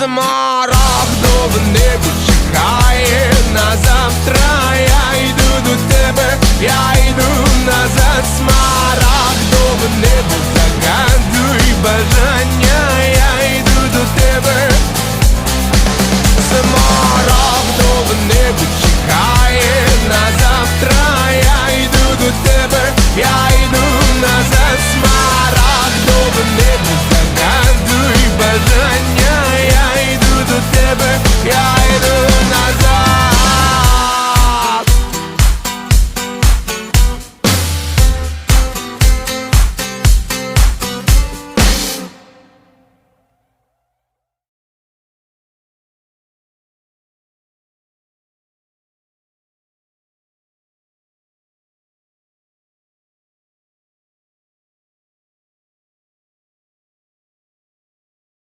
смарагдове небо